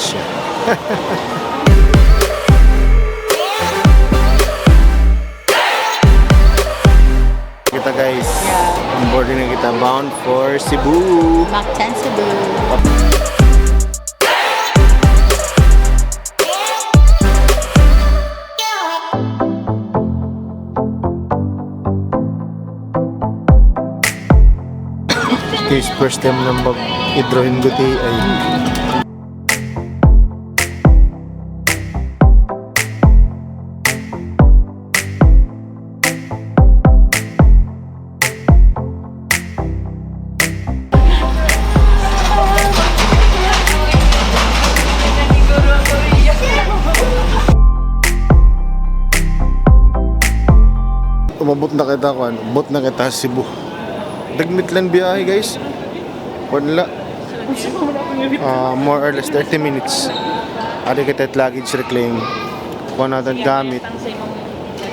diri kita guys, on boarding na kita bound for Cebu. Mactan Cebu. Guys, first time na mag-idrohin guti ay kita ko, umabot na kita Cebu. Dagmit lang biyahe guys. Wala. Ah, more or less 30 minutes. Ari kita at luggage reclaim. Kuha natin gamit.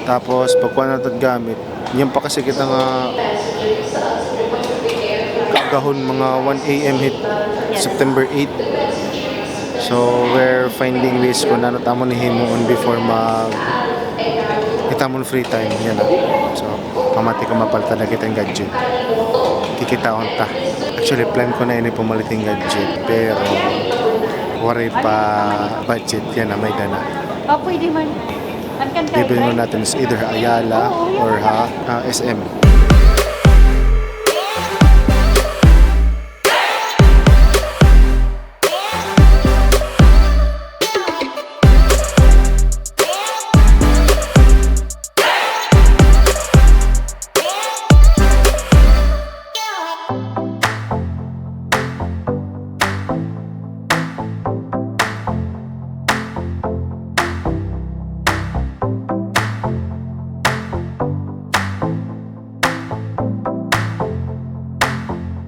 Tapos pag kuha natin gamit, yan pa kasi kita nga kagahon mga 1 a.m. hit September 8. So we're finding ways kung ano tamo ni himuon before mag kita mo free time yan ah. So pamati ko mapalta na kita yung gadget. Kikita ta. Actually plan ko na ini pumalit yung gadget pero wari pa budget yan na may dana. Oh, pwede man. Bibili mo natin is either Ayala or ha ah, SM.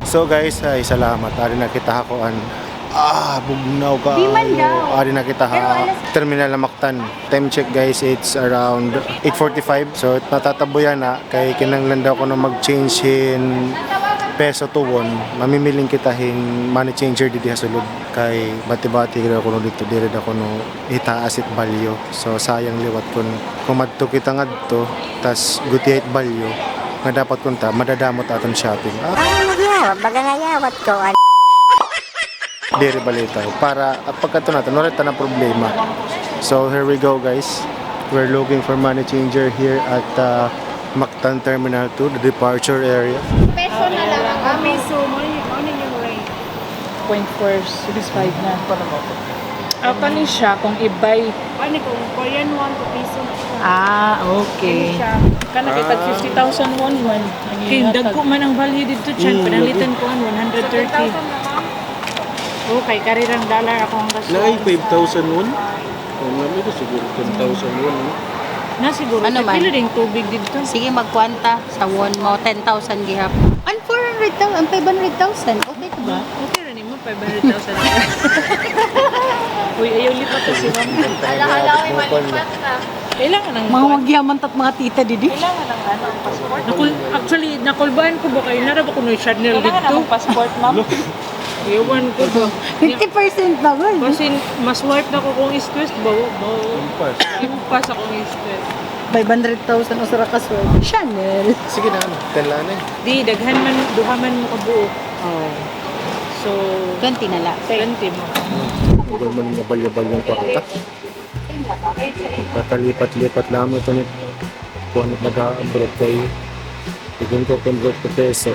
So guys, ay salamat. Ari na kita hakuan. Ah, bugnaw ka. Di man daw. Ari na kita ha. Terminal na Mactan. Time check guys, it's around 8.45. So natatabuyan na. Kay kinanglan daw ko na mag-change in peso to won. Mamimiling kita hin money changer didi sa sulod. Kay bati-bati gira ko dito dire da ko no itaas it balyo. So sayang liwat kun kumadto kita ngadto tas gutiyait balyo nga dapat kunta madadamot aton shopping. Ah, Ay, magyawat. Baga ngayawat ko. Ano? diri balita para at pagkato natin wala ta na problema so here we go guys we're looking for money changer here at uh, Mactan Terminal 2 the departure area Peso na lang ang Kami so mo mo ni yung rate. Point first, 65 na. Ah, kani siya kung ibay. Ano kung Korean won to piso na siya. Ah, Kani okay. siya. Kana kay tag 50,000 won man. Kay dagko man ang value dito chan, panalitan ko an 130. 1,000 na lang. Oh, kay karirang dollar ako ang gasto. Nay, 5,000 won? Kung namin ko siguro 10,000 won. Na siguro Ano ano man? pila ring tubig dito. Sige, magkwanta sa won mo. 10,000 gihap. Ang 400,000, ang 500,000. Okay ka ba? Okay ra nimo 500,000. Uy, ayaw lipat to si ma'am. Alahalawin malipat na. Kailangan ng Mga magyaman tat mga tita didi. Kailangan ng ano, ang passport. Nakul actually nakulbaan ko ba kayo nara ba ko no Chanel Kailangan dito? ng passport, ma'am. Ewan ko ba. 50% na ba? Kasi mas wipe na ko kung East West ba? ba Impas akong East West. 500,000 o sara ka sword. Chanel. sige na ano tala na eh Di, daghan man, duha man mo kabuo. Oh. So, 20 na lang. 20 mo. Huwag mo nang balyo-balyong kwarta. Tatalipat-lipat lang ito ni kung ano nag-abroad kayo Bigyan ko convert to peso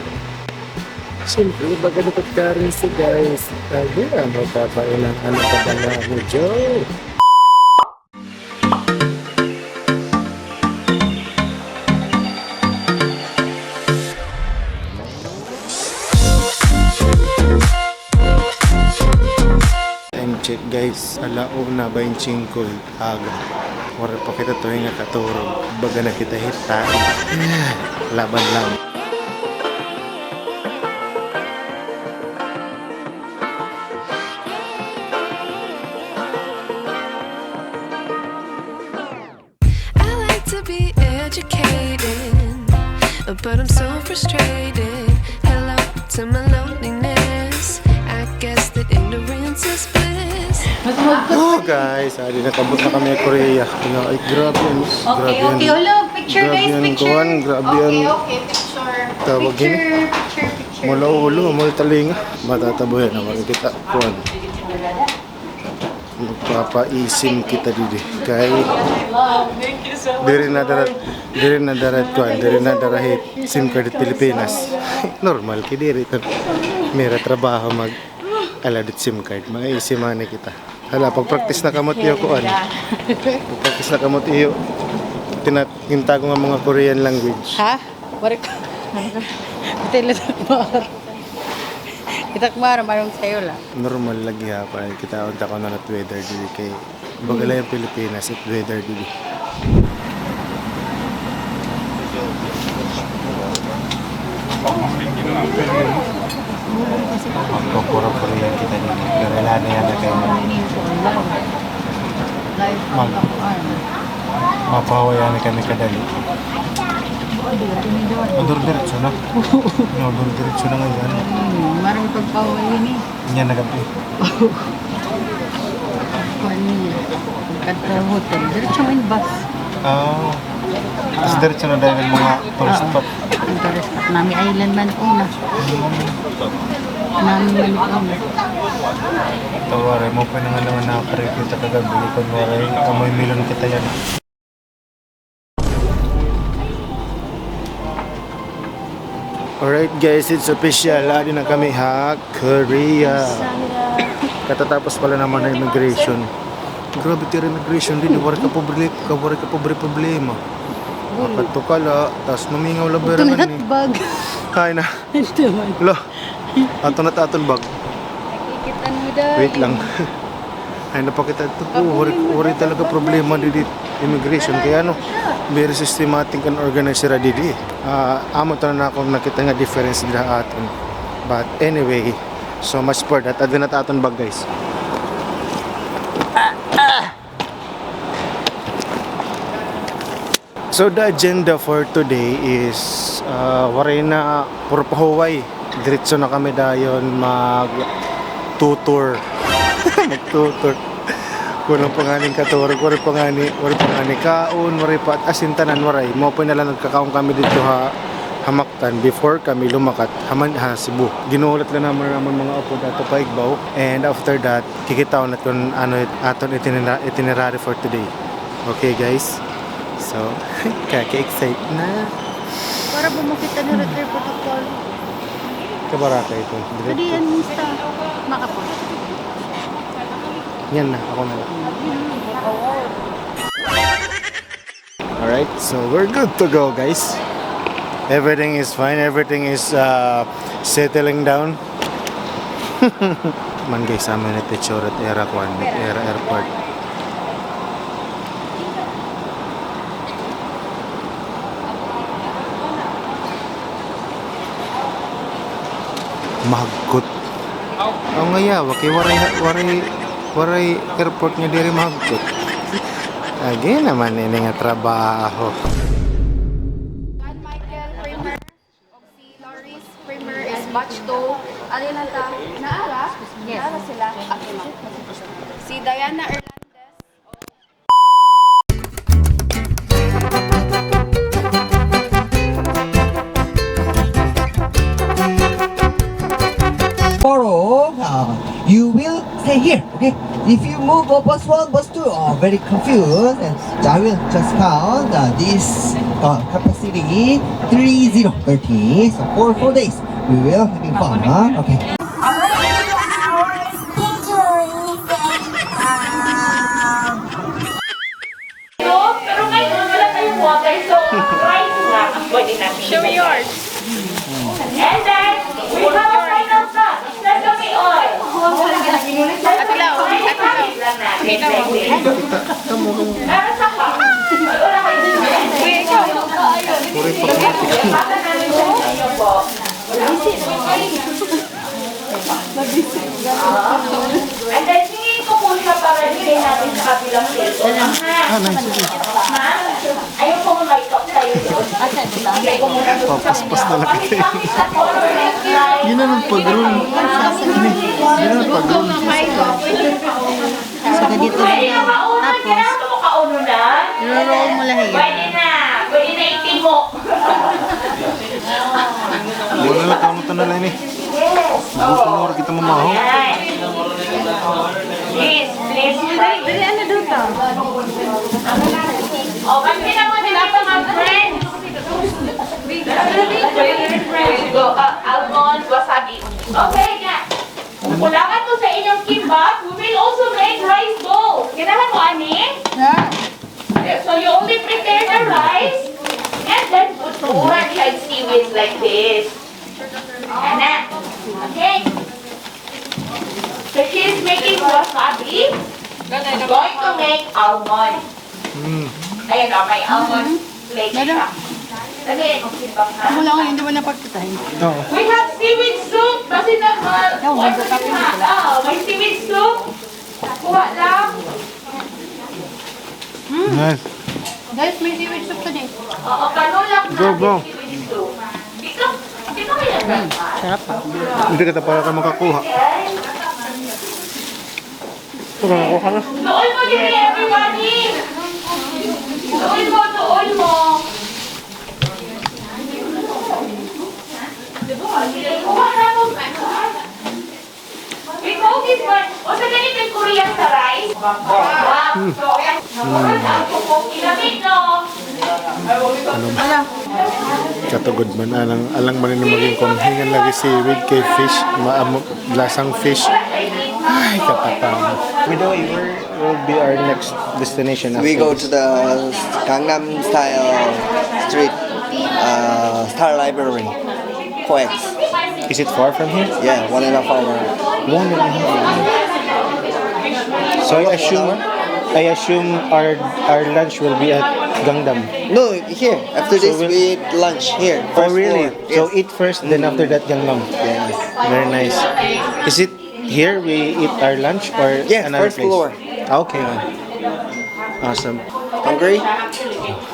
Siyempre, dapat currency guys. Ano papailang ano ka ba na? Mo Check guys, alauna 25 aga. Wala pa kita to nga katurog. Baga na kita hita. Laban lang. But I'm so frustrated. Guys, ali nakabot na kami Korea. Ano, ay grabe yan. Okay, grabe okay. Hello, picture Grabe guys, picture. kuwan. Grabe. Okay, okay, picture. Tawag yun. Picture, picture, picture. Mula ulo, mula talinga. Matatabo yan. Ang kita. Kuwan. Magpapaisim kita didi. Kay diri na darat diri na darat kuan diri na darahit SIM card Pilipinas. Normal ki diri. Mera trabaho mag aladit SIM card. Maisiman na kita. Hala, pag practice na kamot iyo kuan. Pag practice na kamot iyo tinakinta ko nga mga Korean language. Ha? Wari ko. Tila takmar. Itakmar, marong sa'yo lang. normal lagi ha para kita unta ko na at weather dili kay bagala yung Pilipinas at weather dili Magpapura-pura yan kita dito. Karela na yan na kayo. Mag mapahawayan na kami kadali. Odor diretso na. Odor diretso na ngayon. Marong pagpawali ni. Yan na gabi. Kuan niya. Pagkata hotel. Diretso yung bus. Ah. Tapos diretso na dahil mga tourist spot. Ang tourist spot. Nami Island man una. Nami man una. Tawari mo pa nang alam na nakakareview sa kagabi. Kung waray, amoy milon kita yan. Alright guys, it's official. Adi na kami ha, Korea. Katatapos pala naman na immigration. Grabe tira immigration din. Wari ka pobre, wari ka pobre problema. Katukala, tapos mamingaw labera man ni. bag. Kaya na. Ito man. Lo, ato na aton bag. Kikitan mo dahil. Wait lang. Ay, napakita ito po. Wari, wari talaga problema didi immigration. Kaya ano, very systematic and organized sila didi. Ah, amo to na ako nakita nga difference nila aton. But anyway, so much for that. Adin na ta aton bag guys. So the agenda for today is uh, waray na puro pahuway. Diretso na kami dayon mag tutor. mag tutor. Kuno panganing katur, wari pangani, wari pangani kaon, wari pa asintanan waray. Mo pa na lang nagkakaon kami dito ha hamaktan before kami lumakat haman ha Cebu. Ginulat lang naman naman mga upo dato pa Igbaw and after that kikitaw na kung ano aton itinera- itinerary for today. Okay guys? So, kaka-excite na. Para bumakita na return protocol. Kabaraka ito. Direct. yan sa makapon. Yan na, ako na lang. Alright, so we're good to go guys. Everything is fine, everything is uh, settling down. Man guys, amin at era kwan, era airport. Mahagkot. Oh nga yawa, kay waray, waray, waray airport nga diri mahagkot. Again naman ini nga trabaho. John Michael Primer o si Loris Primer is batch 2. Alin na ta? Naara? Yes. Naara sila? Si Diana Hernandez. You will stay here, okay? If you move bus one, bus two, are very confused, and I will just count uh, this uh, capacity 30, 30. So for four days, we will having fun, huh? Okay. Meron sa pa. Wala kayo din. Kuya, ikaw. Pata namin sa inyo po. And then, tingin ko po siya para bigay natin sa kabilang table. Ha? Ma'am, ayaw ko mag talk tayo doon. Ko sa Papaspas na lang color like Yun na nang pag-roll. Yun na nang pag-roll. Saka dito na lang. Tapos, Kailangan mo na. mo lang yan. Pwede na. Pwede na itimo. Wala na tao mo na lang eh. Gusto mo kita mamaho. Yan. Please, please. Dali, ano daw to? Oh, kasi naman nila sa mga friends. Go, almond, wasabi. Okay, nga. Kulangan to sa inyong kimbap. We will also make rice balls. Ganahan mo, ani? So you only prepare the rice and then put more like seaweed like this. Ana. Okay. So she's making wasabi. I'm going to make almond. Ayan o, may almond flake siya. Yung kimbap na. Wala ko, hindi mo napagkitahin. Oo. We have seaweed soup. Kasi na, uh, do kape you have? pala. Oh, may seaweed soup. Kuha lang. Nice. Guys, may seaweed soup ka din. Oo, panulak Go, natin go. Dapat. Sarap pa. Hindi ka para ka makakuha. Ito ka nakuha na. Doon mo din everybody. Doon mo, doon mo. O sa ganito yung Korean sa rice. Wow. So, ayan. Ang kukong ilamig, no? Katugod man alang alang man ni maging kumhingan lagi si with kay fish maamo lasang fish. Ay katapang. We know where will be our next destination after We go this? to the Gangnam style street, uh, Star Library, Coex. Is it far from here? Yeah, one and a half hour. One and a half hour. So I assume I assume our our lunch will be at Gangnam. No, here. After this, we'll- we eat lunch here. Oh first really? floor. So Yes. eat first, then mm-hmm. after that Gangnam. Yes. Very nice. Is it here we eat our lunch or Yes, another first place? floor. Ah, okay. Awesome. Hungry?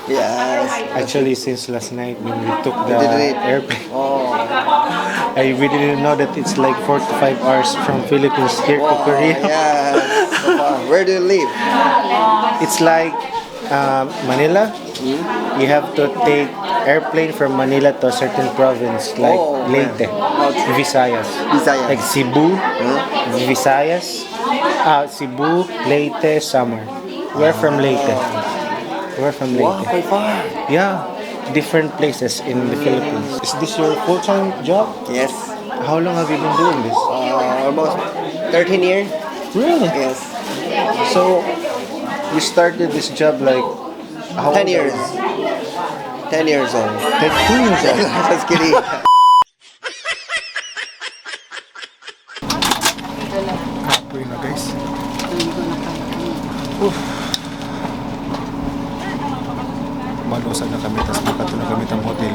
Yes. Actually, since last night when we took the airplane, Oh. I really didn't know that it's like four to five hours from Philippines here to Korea. Yes. So far. Where do you live? It's like um, Manila. You have to take airplane from Manila to a certain province like Oh, Leyte, Visayas. Visayas. Like Cebu, Visayas, ah, Cebu, Leyte, Samar. We're from Leyte. We're from Wow, Leyte. quite far. Yeah, different places in the Philippines. Is this your full-time job? Yes. How long have you been doing this? Uh, almost 13 years. Really? Yes. So, you started this job like how 10 old years. 10 years old. Like two years old. Just kidding. Malusan na kami, tapos makato kami ng hotel.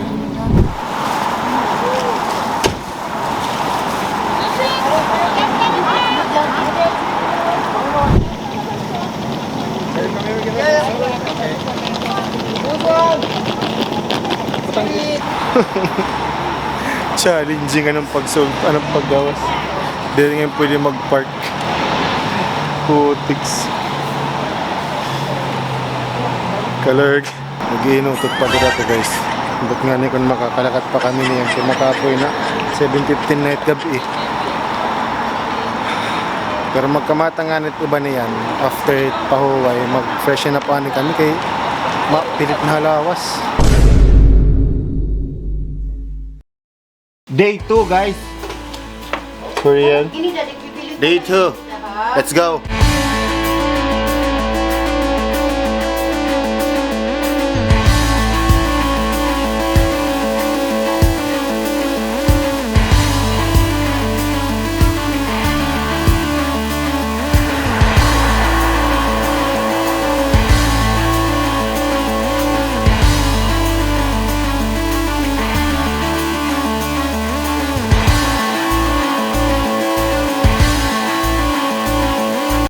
Challenging anong pag-solve, anong paggawas. Dili nga pwede mag-park. Putiks. Kalerg. Nag-iinutot pa dito to guys. Ba't nga ni kung makakalakat pa kami niyan. Kung makapoy na 7.15 na gabi. Pero magkamata nga nit iba niyan. After it pahuway, mag-freshen up ani kami kay mapilit na halawas. Day 2 guys. Korean. Day 2. Let's go.